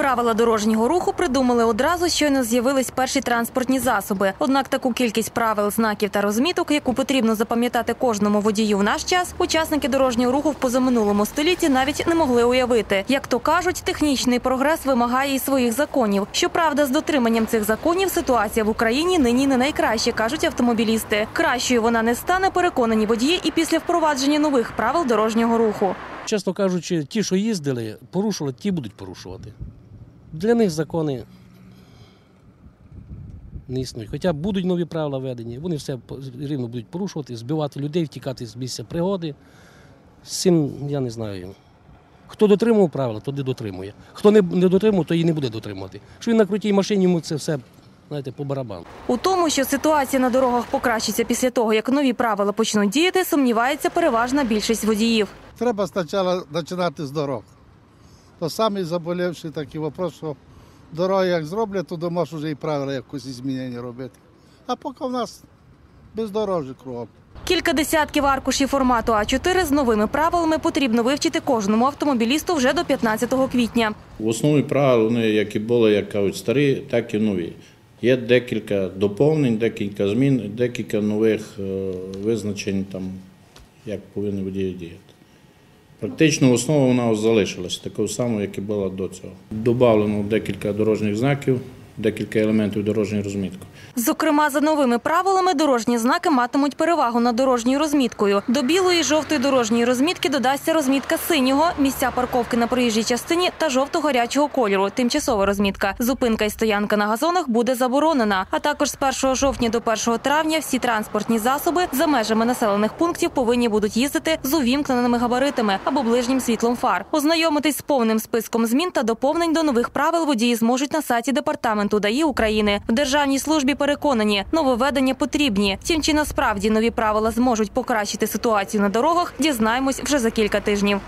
Правила дорожнього руху придумали одразу, щойно з'явились перші транспортні засоби. Однак таку кількість правил, знаків та розміток, яку потрібно запам'ятати кожному водію в наш час, учасники дорожнього руху в позаминулому столітті навіть не могли уявити. Як то кажуть, технічний прогрес вимагає і своїх законів. Щоправда, з дотриманням цих законів ситуація в Україні нині не найкраща, кажуть автомобілісти. Кращою вона не стане, переконані водії, і після впровадження нових правил дорожнього руху. Чесно кажучи, ті, що їздили, порушували, ті будуть порушувати. Для них закони не існують. Хоча будуть нові правила введені, вони все рівно будуть порушувати, збивати людей, втікати з місця пригоди. З цим я не знаю. Хто дотримував правила, то не дотримує. Хто не, не дотримував, то і не буде дотримувати. Що він на крутій машині, йому це все, знаєте, по барабану. У тому, що ситуація на дорогах покращиться після того, як нові правила почнуть діяти, сумнівається переважна більшість водіїв. Треба спочатку починати з дорог. То самий заболівший такий вопрос, що дороги як зроблять, то дома ж вже і правила якось змінення робити. А поки в нас бездорожжя кругом. Кілька десятків аркушів формату А4 з новими правилами потрібно вивчити кожному автомобілісту вже до 15 квітня. В основі правил вони як і були, як кажуть, старі, так і нові. Є декілька доповнень, декілька змін, декілька нових е, визначень, там, як повинні водії діяти. Практично основа вона залишилась такою самою, як і була до цього. Добавлено декілька дорожніх знаків, декілька елементів дорожньої розмітки. Зокрема, за новими правилами дорожні знаки матимуть перевагу над дорожньою розміткою. До білої жовтої дорожньої розмітки додасться розмітка синього, місця парковки на проїжджій частині та жовто-гарячого кольору. Тимчасова розмітка. Зупинка і стоянка на газонах буде заборонена. А також з 1 жовтня до 1 травня всі транспортні засоби за межами населених пунктів повинні будуть їздити з увімкненими габаритами або ближнім світлом фар. Ознайомитись з повним списком змін та доповнень до нових правил водії зможуть на сайті департаменту ДАІ України. В державній службі переконані, нововведення потрібні. Втім, чи насправді нові правила зможуть покращити ситуацію на дорогах, дізнаємось вже за кілька тижнів.